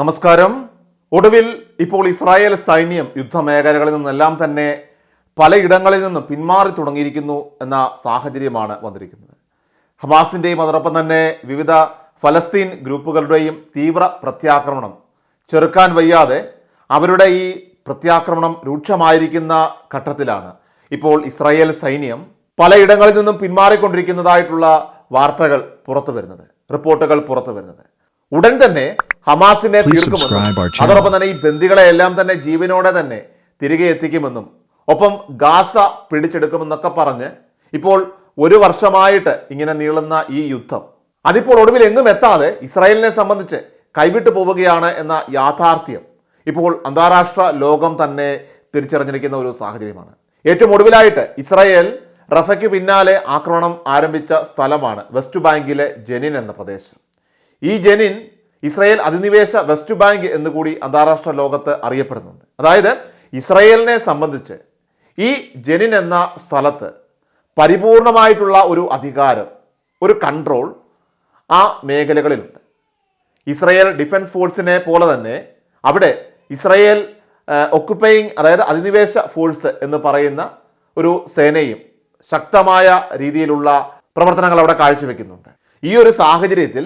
നമസ്കാരം. ഒടുവിൽ ഇപ്പോൾ ഇസ്രായേൽ സൈന്യം യുദ്ധമേഖലകളിൽ നിന്നെല്ലാം തന്നെ പലയിടങ്ങളിൽ നിന്ന് പിന്മാറി തുടങ്ങിയിരിക്കുന്നു എന്ന സാഹചര്യമാണ് വന്നിരിക്കുന്നത്. ഹമാസിന്റെയും അതോടൊപ്പം തന്നെ വിവിധ ഫലസ്തീൻ ഗ്രൂപ്പുകളുടെയും തീവ്ര പ്രത്യാക്രമണം ചെറുക്കാൻ വയ്യാതെ അവരുടെ ഈ പ്രത്യാക്രമണം രൂക്ഷമായിരിക്കുന്ന ഘട്ടത്തിലാണ്. ഇപ്പോൾ ഇസ്രായേൽ സൈന്യം പലയിടങ്ങളിൽ നിന്നും പിന്മാറിക്കൊണ്ടിരിക്കുന്നതായിട്ടുള്ള വാർത്തകൾ പുറത്തു വരുന്നത് റിപ്പോർട്ടുകൾ പുറത്തു വരുന്നത് ഉടൻ തന്നെ ഹമാസിനെ തീർക്കുമെന്നും അതോടൊപ്പം തന്നെ ഈ ബന്ദികളെ എല്ലാം തന്നെ ജീവനോടെ തന്നെ തിരികെ എത്തിക്കുമെന്നും ഒപ്പം ഗാസ പിടിച്ചെടുക്കുമെന്നൊക്കെ പറഞ്ഞ് ഇപ്പോൾ ഒരു വർഷമായിട്ട് ഇങ്ങനെ നീളുന്ന ഈ യുദ്ധം. അതിപ്പോൾ ഒടുവിൽ എങ്ങും എത്താതെ ഇസ്രായേലിനെ സംബന്ധിച്ച് കൈവിട്ടു പോവുകയാണ് എന്ന യാഥാർത്ഥ്യം ഇപ്പോൾ അന്താരാഷ്ട്ര ലോകം തന്നെ തിരിച്ചറിഞ്ഞിരിക്കുന്ന ഒരു സാഹചര്യമാണ്. ഏറ്റവും ഒടുവിലായിട്ട് ഇസ്രായേൽ റഫയ്ക്ക് പിന്നാലെ ആക്രമണം ആരംഭിച്ച സ്ഥലമാണ് വെസ്റ്റ് ബാങ്കിലെ ജെനിൻ എന്ന പ്രദേശം. ഈ ജെനിൻ ഇസ്രയേൽ അധിനിവേശ വെസ്റ്റ് ബാങ്ക് എന്ന് കൂടി അന്താരാഷ്ട്ര ലോകത്ത് അറിയപ്പെടുന്നുണ്ട്. അതായത് ഇസ്രയേലിനെ സംബന്ധിച്ച് ഈ ജെനിൻ എന്ന സ്ഥലത്ത് പരിപൂർണമായിട്ടുള്ള ഒരു അധികാരം ഒരു കൺട്രോൾ ആ മേഖലകളിലുണ്ട്. ഇസ്രയേൽ ഡിഫൻസ് ഫോഴ്സിനെ പോലെ തന്നെ അവിടെ ഇസ്രയേൽ ഒക്കുപ്പയിങ് അതായത് അധിനിവേശ ഫോഴ്സ് എന്ന് പറയുന്ന ഒരു സേനയും ശക്തമായ രീതിയിലുള്ള പ്രവർത്തനങ്ങൾ അവിടെ കാഴ്ചവെക്കുന്നുണ്ട്. ഈ ഒരു സാഹചര്യത്തിൽ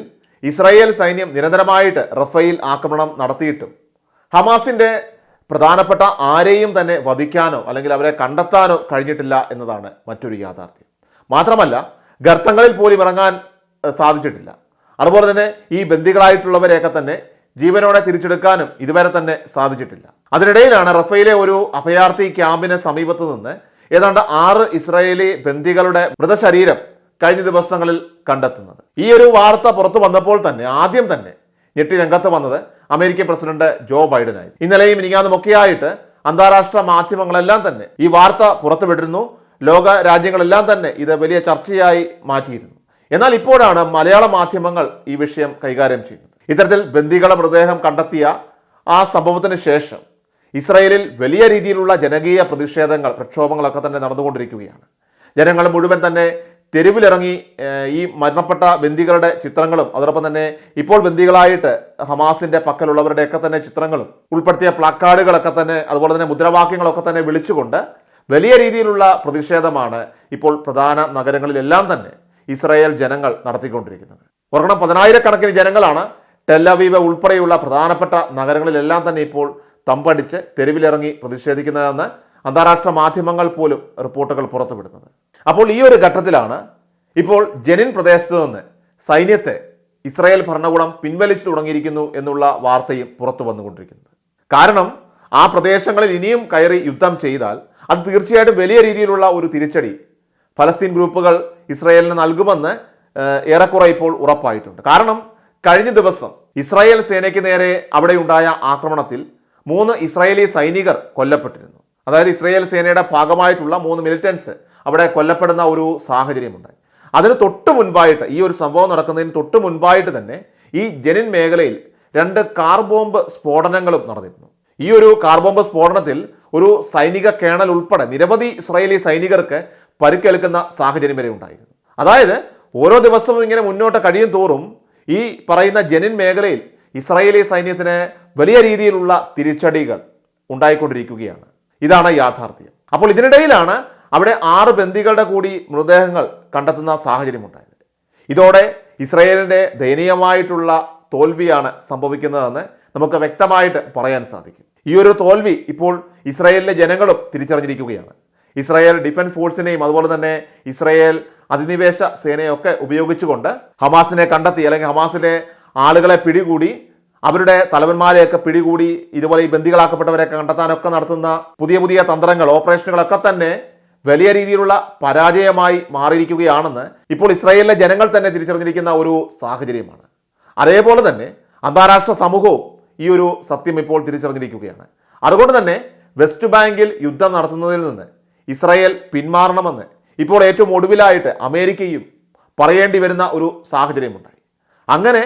ഇസ്രായേൽ സൈന്യം നിരന്തരമായിട്ട് റഫേൽ ആക്രമണം നടത്തിയിട്ടും ഹമാസിന്റെ പ്രധാനപ്പെട്ട ആരെയും തന്നെ വധിക്കാനോ അല്ലെങ്കിൽ അവരെ കണ്ടെത്താനോ കഴിഞ്ഞിട്ടില്ല എന്നതാണ് മറ്റൊരു യാഥാർത്ഥ്യം. മാത്രമല്ല ഗർത്തങ്ങളിൽ പോലും ഇറങ്ങാൻ സാധിച്ചിട്ടില്ല. അതുപോലെ തന്നെ ഈ ബന്ദികളായിട്ടുള്ളവരെയൊക്കെ തന്നെ ജീവനോടെ തിരിച്ചെടുക്കാനും ഇതുവരെ തന്നെ സാധിച്ചിട്ടില്ല. അതിനിടയിലാണ് റഫയിലെ ഒരു അഭയാർത്ഥി ക്യാമ്പിന് സമീപത്ത് നിന്ന് ഏതാണ്ട് ആറ് ഇസ്രായേലി ബന്ദികളുടെ മൃതശരീരം കഴിഞ്ഞ ദിവസങ്ങളിൽ കണ്ടെത്തുന്നത്. ഈ ഒരു വാർത്ത പുറത്തു വന്നപ്പോൾ തന്നെ ആദ്യം തന്നെ ഞെട്ടി രംഗത്ത് വന്നത് അമേരിക്കൻ പ്രസിഡന്റ് ജോ ബൈഡനായി ഇന്നലെയും ഇനിങ്ങാന്നുമൊക്കെയായിട്ട് അന്താരാഷ്ട്ര മാധ്യമങ്ങളെല്ലാം തന്നെ ഈ വാർത്ത പുറത്തുവിട്ടിരുന്നു. ലോക രാജ്യങ്ങളെല്ലാം തന്നെ ഇത് വലിയ ചർച്ചയായി മാറ്റിയിരുന്നു. എന്നാൽ ഇപ്പോഴാണ് മലയാള മാധ്യമങ്ങൾ ഈ വിഷയം കൈകാര്യം ചെയ്യുന്നത്. ഇത്തരത്തിൽ ബന്ദികളെ മൃതദേഹം കണ്ടെത്തിയ ആ സംഭവത്തിന് ശേഷം ഇസ്രയേലിൽ വലിയ രീതിയിലുള്ള ജനകീയ പ്രതിഷേധങ്ങൾ പ്രക്ഷോഭങ്ങളൊക്കെ തന്നെ നടന്നുകൊണ്ടിരിക്കുകയാണ്. ജനങ്ങൾ മുഴുവൻ തന്നെ തെരുവിലിറങ്ങി ഈ മരണപ്പെട്ട ബന്ദികളുടെ ചിത്രങ്ങളും അതോടൊപ്പം തന്നെ ഇപ്പോൾ ബന്ദികളായിട്ട് ഹമാസിന്റെ പക്കലുള്ളവരുടെയൊക്കെ തന്നെ ചിത്രങ്ങളും ഉൾപ്പെടുത്തിയ പ്ലാക്കാർഡുകളൊക്കെ തന്നെ അതുപോലെ തന്നെ മുദ്രാവാക്യങ്ങളൊക്കെ തന്നെ വിളിച്ചുകൊണ്ട് വലിയ രീതിയിലുള്ള പ്രതിഷേധമാണ് ഇപ്പോൾ പ്രധാന നഗരങ്ങളിലെല്ലാം തന്നെ ഇസ്രായേൽ ജനങ്ങൾ നടത്തിക്കൊണ്ടിരിക്കുന്നത്. ഓർക്കണം പതിനായിരക്കണക്കിന് ജനങ്ങളാണ് ടെല്ലവീവ് ഉൾപ്പെടെയുള്ള പ്രധാനപ്പെട്ട നഗരങ്ങളിലെല്ലാം തന്നെ ഇപ്പോൾ തമ്പടിച്ച് തെരുവിലിറങ്ങി പ്രതിഷേധിക്കുന്നതെന്ന് അന്താരാഷ്ട്ര മാധ്യമങ്ങൾ പോലും റിപ്പോർട്ടുകൾ പുറത്തുവിടുന്നത്. അപ്പോൾ ഈ ഒരു ഘട്ടത്തിലാണ് ഇപ്പോൾ ജനിൻ പ്രദേശത്ത് നിന്ന് സൈന്യത്തെ ഇസ്രായേൽ ഭരണകൂടം പിൻവലിച്ചു തുടങ്ങിയിരിക്കുന്നു എന്നുള്ള വാർത്തയും പുറത്തു വന്നുകൊണ്ടിരിക്കുന്നത്. കാരണം ആ പ്രദേശങ്ങളിൽ ഇനിയും കയറി യുദ്ധം ചെയ്താൽ അത് തീർച്ചയായിട്ടും വലിയ രീതിയിലുള്ള ഒരു തിരിച്ചടി ഫലസ്തീൻ ഗ്രൂപ്പുകൾ ഇസ്രായേലിന് നൽകുമെന്ന് ഏറെക്കുറെ ഇപ്പോൾ ഉറപ്പായിട്ടുണ്ട്. കാരണം കഴിഞ്ഞ ദിവസം ഇസ്രായേൽ സേനയ്ക്ക് നേരെ അവിടെയുണ്ടായ ആക്രമണത്തിൽ മൂന്ന് ഇസ്രായേലി സൈനികർ കൊല്ലപ്പെട്ടിരുന്നു. അതായത് ഇസ്രയേൽ സേനയുടെ ഭാഗമായിട്ടുള്ള മൂന്ന് മിലിറ്റൻസ് അവിടെ കൊല്ലപ്പെടുന്ന ഒരു സാഹചര്യമുണ്ടായി. അതിന് തൊട്ട് മുൻപായിട്ട് ഈ ഒരു സംഭവം നടക്കുന്നതിന് തൊട്ട് മുൻപായിട്ട് തന്നെ ഈ ജനിൻ മേഖലയിൽ രണ്ട് കാർ ബോംബ് സ്ഫോടനങ്ങളും നടന്നിരുന്നു. ഈ ഒരു കാർ ബോംബ് സ്ഫോടനത്തിൽ ഒരു സൈനിക കേണൽ ഉൾപ്പെടെ നിരവധി ഇസ്രായേലി സൈനികർക്ക് പരിക്കേൽക്കുന്ന സാഹചര്യം വരെ ഉണ്ടായിരുന്നു. അതായത് ഓരോ ദിവസവും ഇങ്ങനെ മുന്നോട്ട് കഴിയും തോറും ഈ പറയുന്ന ജനിൻ മേഖലയിൽ ഇസ്രായേലി സൈന്യത്തിന് വലിയ രീതിയിലുള്ള തിരിച്ചടികൾ ഉണ്ടായിക്കൊണ്ടിരിക്കുകയാണ്. ഇതാണ് യാഥാർത്ഥ്യം. അപ്പോൾ ഇതിനിടയിലാണ് അവിടെ ആറ് ബന്ദികളുടെ കൂടി മൃതദേഹങ്ങൾ കണ്ടെത്തുന്ന സാഹചര്യമുണ്ടായത്. ഇതോടെ ഇസ്രയേലിന്റെ ദയനീയമായിട്ടുള്ള തോൽവിയാണ് സംഭവിക്കുന്നതെന്ന് നമുക്ക് വ്യക്തമായിട്ട് പറയാൻ സാധിക്കും. ഈ ഒരു തോൽവി ഇപ്പോൾ ഇസ്രായേലിലെ ജനങ്ങളും തിരിച്ചറിഞ്ഞിരിക്കുകയാണ്. ഇസ്രായേൽ ഡിഫൻസ് ഫോഴ്സിനെയും അതുപോലെ തന്നെ ഇസ്രായേൽ അധിനിവേശ സേനയൊക്കെ ഉപയോഗിച്ചുകൊണ്ട് ഹമാസിനെ കണ്ടെത്തി അല്ലെങ്കിൽ ഹമാസിലെ ആളുകളെ പിടികൂടി അവരുടെ തലവന്മാരെയൊക്കെ പിടികൂടി ഇതുപോലെ ഈ ബന്ദികളാക്കപ്പെട്ടവരെയൊക്കെ കണ്ടെത്താനൊക്കെ നടത്തുന്ന പുതിയ പുതിയ തന്ത്രങ്ങൾ ഓപ്പറേഷനുകളൊക്കെ തന്നെ വലിയ രീതിയിലുള്ള പരാജയമായി മാറിയിരിക്കുകയാണെന്ന് ഇപ്പോൾ ഇസ്രായേലിലെ ജനങ്ങൾ തന്നെ തിരിച്ചറിഞ്ഞിരിക്കുന്ന ഒരു സാഹചര്യമാണ്. അതേപോലെ തന്നെ അന്താരാഷ്ട്ര സമൂഹവും ഈ ഒരു സത്യം ഇപ്പോൾ തിരിച്ചറിഞ്ഞിരിക്കുകയാണ്. അതുകൊണ്ട് തന്നെ വെസ്റ്റ് ബാങ്കിൽ യുദ്ധം നടത്തുന്നതിൽ നിന്ന് ഇസ്രായേൽ പിന്മാറണമെന്ന് ഇപ്പോൾ ഏറ്റവും ഒടുവിലായിട്ട് അമേരിക്കയും പറയേണ്ടി വരുന്ന ഒരു സാഹചര്യമുണ്ടായി. അങ്ങനെ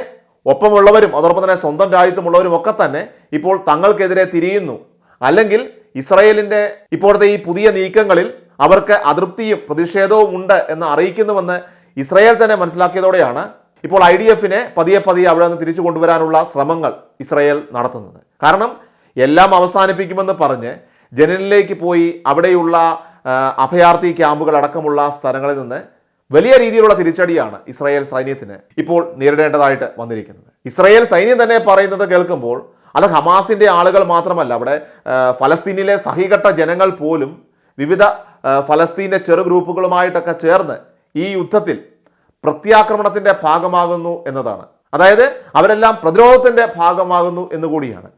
ഒപ്പമുള്ളവരും അതോടൊപ്പം തന്നെ സ്വന്തം രാജ്യത്തുമുള്ളവരും ഒക്കെ തന്നെ ഇപ്പോൾ തങ്ങൾക്കെതിരെ തിരിയുന്നു. അല്ലെങ്കിൽ ഇസ്രയേലിന്റെ ഇപ്പോഴത്തെ ഈ പുതിയ നീക്കങ്ങളിൽ അവർക്ക് അതൃപ്തിയും പ്രതിഷേധവും ഉണ്ട് എന്ന് അറിയിക്കുന്നുവെന്ന് ഇസ്രയേൽ തന്നെ മനസ്സിലാക്കിയതോടെയാണ് ഇപ്പോൾ ഐ ഡി എഫിനെ പതിയെ പതിയെ അവിടെ നിന്ന് തിരിച്ചു കൊണ്ടുവരാനുള്ള ശ്രമങ്ങൾ ഇസ്രയേൽ നടത്തുന്നത്. കാരണം എല്ലാം അവസാനിപ്പിക്കുമെന്ന് പറഞ്ഞ് ജനലിലേക്ക് പോയി അവിടെയുള്ള അഭയാർത്ഥി ക്യാമ്പുകൾ അടക്കമുള്ള സ്ഥലങ്ങളിൽ നിന്ന് വലിയ രീതിയിലുള്ള തിരിച്ചടിയാണ് ഇസ്രായേൽ സൈന്യത്തിന് ഇപ്പോൾ നേരിടേണ്ടതായിട്ട് വന്നിരിക്കുന്നത്. ഇസ്രായേൽ സൈന്യം തന്നെ പറയുന്നത് കേൾക്കുമ്പോൾ അത് ഹമാസിന്റെ ആളുകൾ മാത്രമല്ല അവിടെ ഫലസ്തീനിലെ സഹികെട്ട ജനങ്ങൾ പോലും വിവിധ ഫലസ്തീന്റെ ചെറു ഗ്രൂപ്പുകളുമായിട്ടൊക്കെ ചേർന്ന് ഈ യുദ്ധത്തിൽ പ്രത്യാക്രമണത്തിന്റെ ഭാഗമാകുന്നു എന്നതാണ്. അതായത് അവരെല്ലാം പ്രതിരോധത്തിന്റെ ഭാഗമാകുന്നു എന്നുകൂടിയാണ്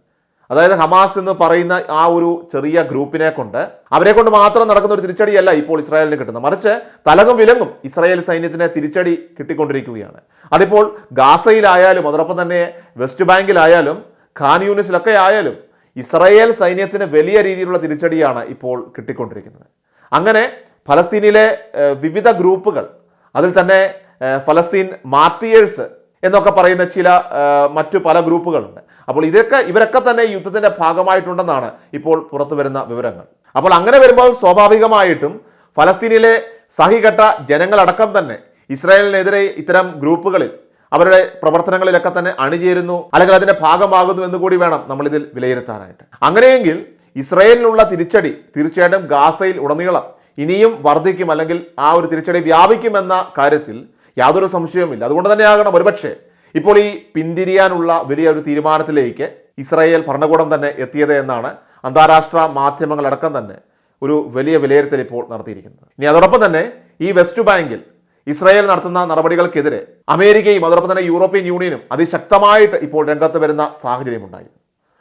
അതായത് ഹമാസ് എന്ന് പറയുന്ന ആ ഒരു ചെറിയ ഗ്രൂപ്പിനെ കൊണ്ട് അവരെ കൊണ്ട് മാത്രം നടക്കുന്ന ഒരു തിരിച്ചടിയല്ല ഇപ്പോൾ ഇസ്രായേലിന് കിട്ടുന്നത്. മറിച്ച് തലകും വിലങ്ങും ഇസ്രായേൽ സൈന്യത്തിന് തിരിച്ചടി കിട്ടിക്കൊണ്ടിരിക്കുകയാണ്. അതിപ്പോൾ ഗാസയിലായാലും അതോടൊപ്പം തന്നെ വെസ്റ്റ് ബാങ്കിലായാലും ഖാൻ യൂണിസിലൊക്കെ ആയാലും ഇസ്രായേൽ സൈന്യത്തിന് വലിയ രീതിയിലുള്ള തിരിച്ചടിയാണ് ഇപ്പോൾ കിട്ടിക്കൊണ്ടിരിക്കുന്നത്. അങ്ങനെ ഫലസ്തീനിലെ വിവിധ ഗ്രൂപ്പുകൾ അതിൽ തന്നെ ഫലസ്തീൻ മാർട്ടിയേഴ്സ് എന്നൊക്കെ പറയുന്ന ചില മറ്റു പല ഗ്രൂപ്പുകളുണ്ട്. അപ്പോൾ ഇതൊക്കെ ഇവരൊക്കെ തന്നെ യുദ്ധത്തിന്റെ ഭാഗമായിട്ടുണ്ടെന്നാണ് ഇപ്പോൾ പുറത്തു വരുന്ന വിവരങ്ങൾ. അപ്പോൾ അങ്ങനെ വരുമ്പോൾ സ്വാഭാവികമായിട്ടും ഫലസ്തീനിലെ സഹികെട്ട ജനങ്ങളടക്കം തന്നെ ഇസ്രായേലിനെതിരെ ഇത്തരം ഗ്രൂപ്പുകളിൽ അവരുടെ പ്രവർത്തനങ്ങളിലൊക്കെ തന്നെ അണിചേരുന്നു അല്ലെങ്കിൽ അതിന്റെ ഭാഗമാകുന്നു എന്ന് കൂടി വേണം നമ്മൾ ഇതിൽ വിലയിരുത്താനായിട്ട്. അങ്ങനെയെങ്കിൽ ഇസ്രായേലിനുള്ള തിരിച്ചടി തീർച്ചയായിട്ടും ഗാസയിൽ ഉടനീളം ഇനിയും വർദ്ധിക്കും അല്ലെങ്കിൽ ആ ഒരു തിരിച്ചടി വ്യാപിക്കുമെന്ന കാര്യത്തിൽ യാതൊരു സംശയവുമില്ല. അതുകൊണ്ട് തന്നെയാകണം ഒരുപക്ഷെ ഇപ്പോൾ ഈ പിന്തിരിയാനുള്ള വലിയ ഒരു തീരുമാനത്തിലേക്ക് ഇസ്രായേൽ ഭരണകൂടം തന്നെ എത്തിയത് എന്നാണ് അന്താരാഷ്ട്ര മാധ്യമങ്ങളടക്കം തന്നെ ഒരു വലിയ വിലയിരുത്തൽ ഇപ്പോൾ നടത്തിയിരിക്കുന്നത്. ഇനി അതോടൊപ്പം തന്നെ ഈ വെസ്റ്റ് ബാങ്കിൽ ഇസ്രായേൽ നടത്തുന്ന നടപടികൾക്കെതിരെ അമേരിക്കയും അതോടൊപ്പം തന്നെ യൂറോപ്യൻ യൂണിയനും അതിശക്തമായിട്ട് ഇപ്പോൾ രംഗത്ത് വരുന്ന സാഹചര്യമുണ്ടായി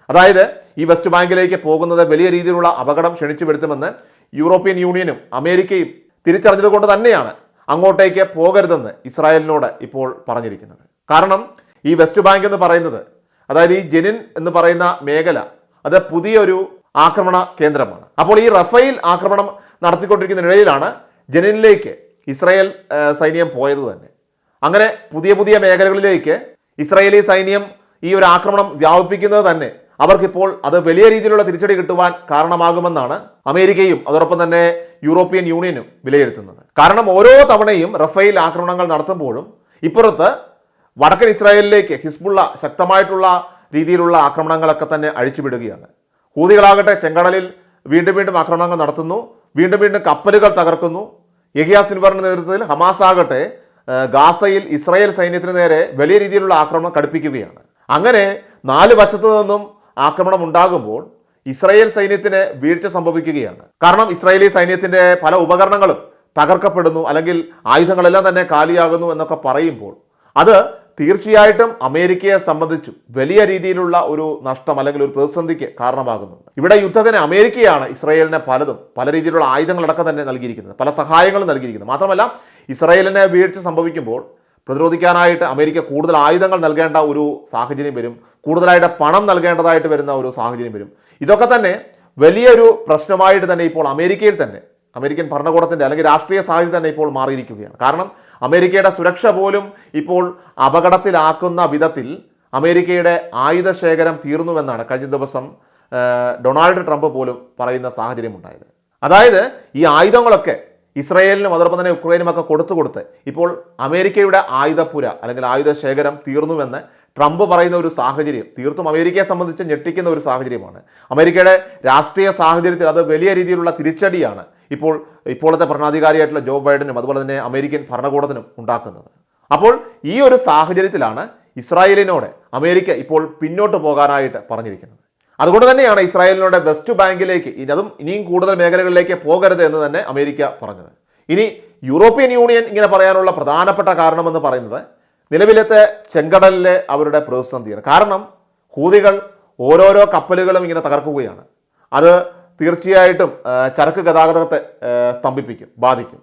അതായത് ഈ വെസ്റ്റ് ബാങ്കിലേക്ക് പോകുന്നത് വലിയ രീതിയിലുള്ള അപകടം ക്ഷണിച്ചു വരുത്തുമെന്ന് യൂറോപ്യൻ യൂണിയനും അമേരിക്കയും തിരിച്ചറിഞ്ഞതുകൊണ്ട് തന്നെയാണ് അങ്ങോട്ടേക്ക് പോകരുതെന്ന് ഇസ്രായേലിനോട് ഇപ്പോൾ പറഞ്ഞിരിക്കുന്നത്. കാരണം ഈ വെസ്റ്റ് ബാങ്ക് എന്ന് പറയുന്നത് അതായത് ഈ ജെനിൻ എന്ന് പറയുന്ന മേഖല അത് പുതിയൊരു ആക്രമണ കേന്ദ്രമാണ്. അപ്പോൾ ഈ റഫേൽ ആക്രമണം നടത്തിക്കൊണ്ടിരിക്കുന്ന നിലയിലാണ് ജെനിനിലേക്ക് ഇസ്രായേൽ സൈന്യം പോയത് തന്നെ. അങ്ങനെ പുതിയ പുതിയ മേഖലകളിലേക്ക് ഇസ്രായേലി സൈന്യം ഈ ഒരു ആക്രമണം വ്യാപിപ്പിക്കുന്നത് തന്നെ അവർക്കിപ്പോൾ അത് വലിയ രീതിയിലുള്ള തിരിച്ചടി കിട്ടുവാൻ കാരണമാകുമെന്നാണ് അമേരിക്കയും അതോടൊപ്പം തന്നെ യൂറോപ്യൻ യൂണിയനും വിലയിരുത്തുന്നത്. കാരണം ഓരോ തവണയും റഫേൽ ആക്രമണങ്ങൾ നടത്തുമ്പോഴും ഇപ്പുറത്ത് വടക്കൻ ഇസ്രായേലിലേക്ക് ഹിസ്ബുള്ള ശക്തമായിട്ടുള്ള രീതിയിലുള്ള ആക്രമണങ്ങളൊക്കെ തന്നെ അഴിച്ചുവിടുകയാണ്. ഹൂതികളാകട്ടെ ചെങ്കടലിൽ വീണ്ടും വീണ്ടും ആക്രമണങ്ങൾ നടത്തുന്നു. വീണ്ടും വീണ്ടും കപ്പലുകൾ തകർക്കുന്നു. യഹിയ സിൻവറിന്റെ നേതൃത്വത്തിൽ ഹമാസ് ആകട്ടെ ഗാസയിൽ ഇസ്രായേൽ സൈന്യത്തിന് നേരെ വലിയ രീതിയിലുള്ള ആക്രമണം കടുപ്പിക്കുകയാണ്. അങ്ങനെ നാല് വശത്തു നിന്നും ആക്രമണം ഉണ്ടാകുമ്പോൾ ഇസ്രായേൽ സൈന്യത്തിന് വീഴ്ച സംഭവിക്കുകയാണ്. കാരണം ഇസ്രായേലി സൈന്യത്തിന്റെ പല ഉപകരണങ്ങളും തകർക്കപ്പെടുന്നു അല്ലെങ്കിൽ ആയുധങ്ങളെല്ലാം തന്നെ കാലിയാകുന്നു എന്നൊക്കെ പറയുമ്പോൾ അത് തീർച്ചയായിട്ടും അമേരിക്കയെ സംബന്ധിച്ചു വലിയ രീതിയിലുള്ള ഒരു നഷ്ടം അല്ലെങ്കിൽ ഒരു പ്രതിസന്ധിക്ക് കാരണമാകുന്നുണ്ട്. ഇവിടെ യുദ്ധത്തിന് അമേരിക്കയാണ് ഇസ്രായേലിനെ പലതും പല രീതിയിലുള്ള ആയുധങ്ങളടക്കം തന്നെ നൽകിയിരിക്കുന്നത് പല സഹായങ്ങളും നൽകിയിരിക്കുന്നത്. മാത്രമല്ല ഇസ്രായേലിനെ വീഴ്ച സംഭവിക്കുമ്പോൾ പ്രതിരോധിക്കാനായിട്ട് അമേരിക്ക കൂടുതൽ ആയുധങ്ങൾ നൽകേണ്ട ഒരു സാഹചര്യം വരും. കൂടുതലായിട്ട് പണം നൽകേണ്ടതായിട്ട് വരുന്ന ഒരു സാഹചര്യം വരും. ഇതൊക്കെ തന്നെ വലിയൊരു പ്രശ്നമായിട്ട് തന്നെ ഇപ്പോൾ അമേരിക്കയിൽ തന്നെ അമേരിക്കൻ ഭരണകൂടത്തിന്റെ അല്ലെങ്കിൽ രാഷ്ട്രീയ സാഹചര്യം തന്നെ ഇപ്പോൾ മാറിയിരിക്കുകയാണ്. കാരണം അമേരിക്കയുടെ സുരക്ഷ പോലും ഇപ്പോൾ അപകടത്തിലാക്കുന്ന വിധത്തിൽ അമേരിക്കയുടെ ആയുധ ശേഖരം തീർന്നുവെന്നാണ് കഴിഞ്ഞ ദിവസം ഡൊണാൾഡ് ട്രംപ് പോലും പറയുന്ന സാഹചര്യം ഉണ്ടായത് അതായത് ഈ ആയുധങ്ങളൊക്കെ ഇസ്രയേലിനും അതോടൊപ്പം തന്നെ ഉക്രൈനുമൊക്കെ കൊടുത്തു കൊടുത്ത് ഇപ്പോൾ അമേരിക്കയുടെ ആയുധപ്പുര അല്ലെങ്കിൽ ആയുധ ശേഖരം തീർന്നുവെന്ന് ട്രംപ് പറയുന്ന ഒരു സാഹചര്യം തീർത്തും അമേരിക്കയെ സംബന്ധിച്ച് ഞെട്ടിക്കുന്ന ഒരു സാഹചര്യമാണ്. അമേരിക്കയുടെ രാഷ്ട്രീയ സാഹചര്യത്തിൽ അത് വലിയ രീതിയിലുള്ള തിരിച്ചടിയാണ് ഇപ്പോൾ ഇപ്പോഴത്തെ ഭരണാധികാരിയായിട്ടുള്ള ജോ ബൈഡനും അതുപോലെ തന്നെ അമേരിക്കൻ ഭരണകൂടത്തിനും ഉണ്ടാക്കുന്നത്. അപ്പോൾ ഈ ഒരു സാഹചര്യത്തിലാണ് ഇസ്രായേലിനോട് അമേരിക്ക ഇപ്പോൾ പിന്നോട്ട് പോകാനായിട്ട് പറഞ്ഞിരിക്കുന്നത്. അതുകൊണ്ട് തന്നെയാണ് ഇസ്രായേലിനോട് വെസ്റ്റ് ബാങ്കിലേക്ക് ഇനി അതും ഇനിയും കൂടുതൽ മേഖലകളിലേക്ക് പോകരുത് എന്ന് തന്നെ അമേരിക്ക പറഞ്ഞത്. ഇനി യൂറോപ്യൻ യൂണിയൻ ഇങ്ങനെ പറയാനുള്ള പ്രധാനപ്പെട്ട കാരണമെന്ന് പറയുന്നത് നിലവിലത്തെ ചെങ്കടലിലെ അവരുടെ പ്രതിസന്ധിയാണ്. കാരണം ഹൂതികൾ ഓരോരോ കപ്പലുകളും ഇങ്ങനെ തകർക്കുകയാണ്. അത് തീർച്ചയായിട്ടും ചരക്ക് ഗതാഗതത്തെ സ്തംഭിപ്പിക്കും ബാധിക്കും.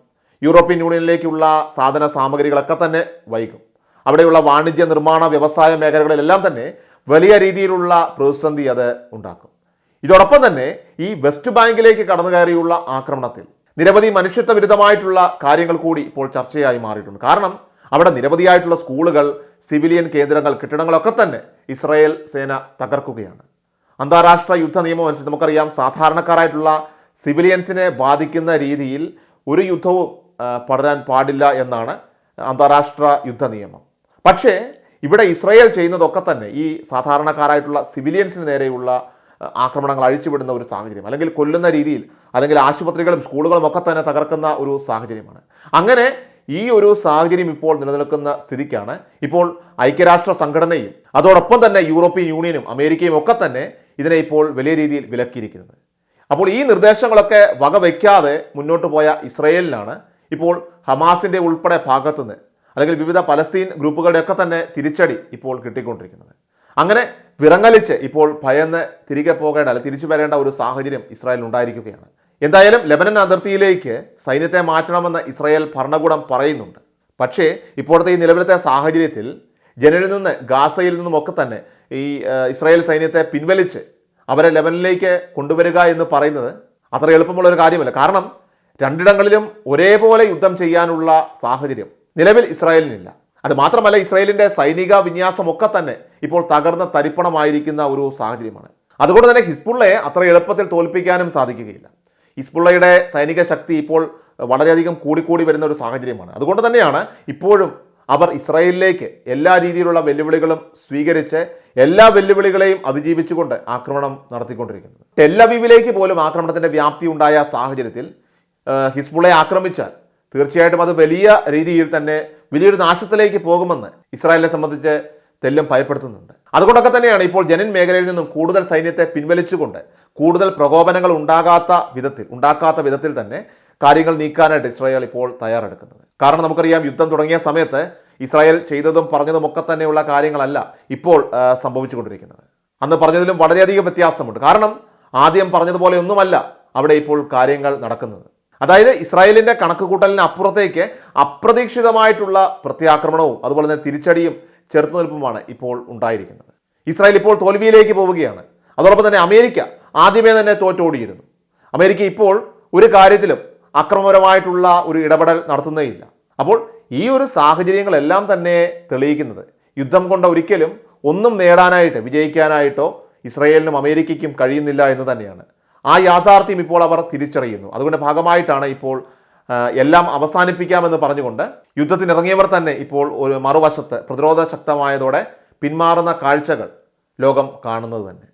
യൂറോപ്യൻ യൂണിയനിലേക്കുള്ള സാധന സാമഗ്രികളൊക്കെ തന്നെ വൈകും. അവിടെയുള്ള വാണിജ്യ നിർമ്മാണ വ്യവസായ മേഖലകളിലെല്ലാം തന്നെ വലിയ രീതിയിലുള്ള പ്രതിസന്ധി അത് ഉണ്ടാക്കും. ഇതോടൊപ്പം തന്നെ ഈ വെസ്റ്റ് ബാങ്കിലേക്ക് കടന്നു കയറിയുള്ള ആക്രമണത്തിൽ നിരവധി മനുഷ്യത്വ വിരുദ്ധമായിട്ടുള്ള കാര്യങ്ങൾ കൂടി ഇപ്പോൾ ചർച്ചയായി മാറിയിട്ടുണ്ട്. കാരണം അവിടെ നിരവധിയായിട്ടുള്ള സ്കൂളുകൾ സിവിലിയൻ കേന്ദ്രങ്ങൾ കെട്ടിടങ്ങളൊക്കെ തന്നെ ഇസ്രായേൽ സേന തകർക്കുകയാണ്. അന്താരാഷ്ട്ര യുദ്ധ നിയമം അനുസരിച്ച് നമുക്കറിയാം സാധാരണക്കാരായിട്ടുള്ള സിവിലിയൻസിനെ ബാധിക്കുന്ന രീതിയിൽ ഒരു യുദ്ധവും പടരാൻ പാടില്ല എന്നാണ് അന്താരാഷ്ട്ര യുദ്ധ നിയമം. പക്ഷേ ഇവിടെ ഇസ്രയേൽ ചെയ്യുന്നതൊക്കെ തന്നെ ഈ സാധാരണക്കാരായിട്ടുള്ള സിവിലിയൻസിന് നേരെയുള്ള ആക്രമണങ്ങൾ അഴിച്ചുവിടുന്ന ഒരു സാഹചര്യം അല്ലെങ്കിൽ കൊല്ലുന്ന രീതിയിൽ അല്ലെങ്കിൽ ആശുപത്രികളും സ്കൂളുകളും ഒക്കെ തന്നെ തകർക്കുന്ന ഒരു സാഹചര്യമാണ്. അങ്ങനെ ഈ ഒരു സാഹചര്യം ഇപ്പോൾ നിലനിൽക്കുന്ന സ്ഥിതിക്കാണ്. ഇപ്പോൾ ഐക്യരാഷ്ട്ര സംഘടനയും അതോടൊപ്പം തന്നെ യൂറോപ്യൻ യൂണിയനും അമേരിക്കയും ഒക്കെ തന്നെ ഇതിനെ ഇപ്പോൾ വലിയ രീതിയിൽ വിലക്കിയിരിക്കുന്നത്. അപ്പോൾ ഈ നിർദ്ദേശങ്ങളൊക്കെ വകവയ്ക്കാതെ മുന്നോട്ട് പോയ ഇസ്രയേലിനാണ് ഇപ്പോൾ ഹമാസിന്റെ ഉൾപ്പെടെ ഭാഗത്തുനിന്ന് അല്ലെങ്കിൽ വിവിധ പലസ്തീൻ ഗ്രൂപ്പുകളുടെയൊക്കെ തന്നെ തിരിച്ചടി ഇപ്പോൾ കിട്ടിക്കൊണ്ടിരിക്കുന്നത്. അങ്ങനെ വിറങ്ങലിച്ച് ഇപ്പോൾ ഭയന്ന് തിരികെ പോകേണ്ട അല്ലെങ്കിൽ തിരിച്ചു വരേണ്ട ഒരു സാഹചര്യം ഇസ്രായേൽ ഉണ്ടായിരിക്കുകയാണ്. എന്തായാലും ലെബനൻ അതിർത്തിയിലേക്ക് സൈന്യത്തെ മാറ്റണമെന്ന് ഇസ്രായേൽ ഭരണകൂടം പറയുന്നുണ്ട്. പക്ഷേ ഇപ്പോഴത്തെ ഈ നിലവിലത്തെ സാഹചര്യത്തിൽ ജനലിൽ നിന്ന് ഗാസയിൽ നിന്നുമൊക്കെ തന്നെ ഈ ഇസ്രായേൽ സൈന്യത്തെ പിൻവലിച്ച് അവരെ ലെബനിലേക്ക് കൊണ്ടുവരിക എന്ന് പറയുന്നത് അത്ര എളുപ്പമുള്ള ഒരു കാര്യമല്ല. കാരണം രണ്ടിടങ്ങളിലും ഒരേപോലെ യുദ്ധം ചെയ്യാനുള്ള സാഹചര്യം നിലവിൽ ഇസ്രായേലിനില്ല. അത് മാത്രമല്ല ഇസ്രായേലിന്റെ സൈനിക വിന്യാസമൊക്കെ തന്നെ ഇപ്പോൾ തകർന്ന തരിപ്പണമായിരിക്കുന്ന ഒരു സാഹചര്യമാണ്. അതുകൊണ്ട് തന്നെ ഹിസ്ബുള്ളയെ അത്ര എളുപ്പത്തിൽ തോൽപ്പിക്കാനും സാധിക്കുകയില്ല. ഹിസ്ബുള്ളയുടെ സൈനിക ശക്തി ഇപ്പോൾ വളരെയധികം കൂടിക്കൂടി വരുന്ന ഒരു സാഹചര്യമാണ്. അതുകൊണ്ട് തന്നെയാണ് ഇപ്പോഴും അവർ ഇസ്രായേലിലേക്ക് എല്ലാ രീതിയിലുള്ള വെല്ലുവിളികളും സ്വീകരിച്ച് എല്ലാ വെല്ലുവിളികളെയും അതിജീവിച്ചുകൊണ്ട് ആക്രമണം നടത്തിക്കൊണ്ടിരിക്കുന്നത്. ടെല്ലവീവിലേക്ക് പോലും ആക്രമണത്തിന്റെ വ്യാപ്തി ഉണ്ടായ സാഹചര്യത്തിൽ ഹിസ്ബുള്ളയെ ആക്രമിച്ചാൽ തീർച്ചയായിട്ടും അത് വലിയ രീതിയിൽ തന്നെ വലിയൊരു നാശത്തിലേക്ക് പോകുമെന്ന് ഇസ്രായേലിനെ സംബന്ധിച്ച് തെല്ലും ഭയപ്പെടുത്തുന്നുണ്ട്. അതുകൊണ്ടൊക്കെ തന്നെയാണ് ഇപ്പോൾ ജനൻ മേഖലയിൽ നിന്നും കൂടുതൽ സൈന്യത്തെ പിൻവലിച്ചുകൊണ്ട് കൂടുതൽ പ്രകോപനങ്ങൾ ഉണ്ടാകാത്ത വിധത്തിൽ ഉണ്ടാക്കാത്ത വിധത്തിൽ തന്നെ കാര്യങ്ങൾ നീക്കാനായിട്ട് ഇസ്രായേൽ ഇപ്പോൾ തയ്യാറെടുക്കുന്നത്. കാരണം നമുക്കറിയാം യുദ്ധം തുടങ്ങിയ സമയത്ത് ഇസ്രായേൽ ചെയ്തതും പറഞ്ഞതുമൊക്കെ തന്നെയുള്ള കാര്യങ്ങളല്ല ഇപ്പോൾ സംഭവിച്ചുകൊണ്ടിരിക്കുന്നത്. അന്ന് പറഞ്ഞതിലും വളരെയധികം വ്യത്യാസമുണ്ട്. കാരണം ആദ്യം പറഞ്ഞതുപോലെ ഒന്നുമല്ല അവിടെ ഇപ്പോൾ കാര്യങ്ങൾ നടക്കുന്നത്. അതായത് ഇസ്രായേലിന്റെ കണക്കുകൂട്ടലിന് അപ്പുറത്തേക്ക് അപ്രതീക്ഷിതമായിട്ടുള്ള പ്രത്യാക്രമണവും അതുപോലെ തന്നെ തിരിച്ചടിയും ചെറുത്തുനിൽപ്പുമാണ് ഇപ്പോൾ ഉണ്ടായിരിക്കുന്നത്. ഇസ്രായേൽ ഇപ്പോൾ തോൽവിയിലേക്ക് പോവുകയാണ്. അതോടൊപ്പം തന്നെ അമേരിക്ക ആദ്യമേ തന്നെ തോറ്റോടിയിരുന്നു. അമേരിക്ക ഇപ്പോൾ ഒരു കാര്യത്തിലും അക്രമപരമായിട്ടുള്ള ഒരു ഇടപെടൽ നടത്തുന്നേയില്ല. അപ്പോൾ ഈ ഒരു സാഹചര്യങ്ങളെല്ലാം തന്നെ തെളിയിക്കുന്നത് യുദ്ധം കൊണ്ട് ഒരിക്കലും ഒന്നും നേടാനായിട്ട് വിജയിക്കാനായിട്ടോ ഇസ്രയേലിനും അമേരിക്കയ്ക്കും കഴിയുന്നില്ല എന്ന് തന്നെയാണ്. ആ യാഥാർത്ഥ്യം ഇപ്പോൾ അവർ തിരിച്ചറിയുന്നു. അതുകൊണ്ട് ഭാഗമായിട്ടാണ് ഇപ്പോൾ എല്ലാം അവസാനിപ്പിക്കാമെന്ന് പറഞ്ഞുകൊണ്ട് യുദ്ധത്തിനിറങ്ങിയവർ തന്നെ ഇപ്പോൾ ഒരു മറുവശത്ത് പ്രതിരോധ ശക്തമായതോടെ പിന്മാറുന്ന കാഴ്ചകൾ ലോകം കാണുന്നത് തന്നെ.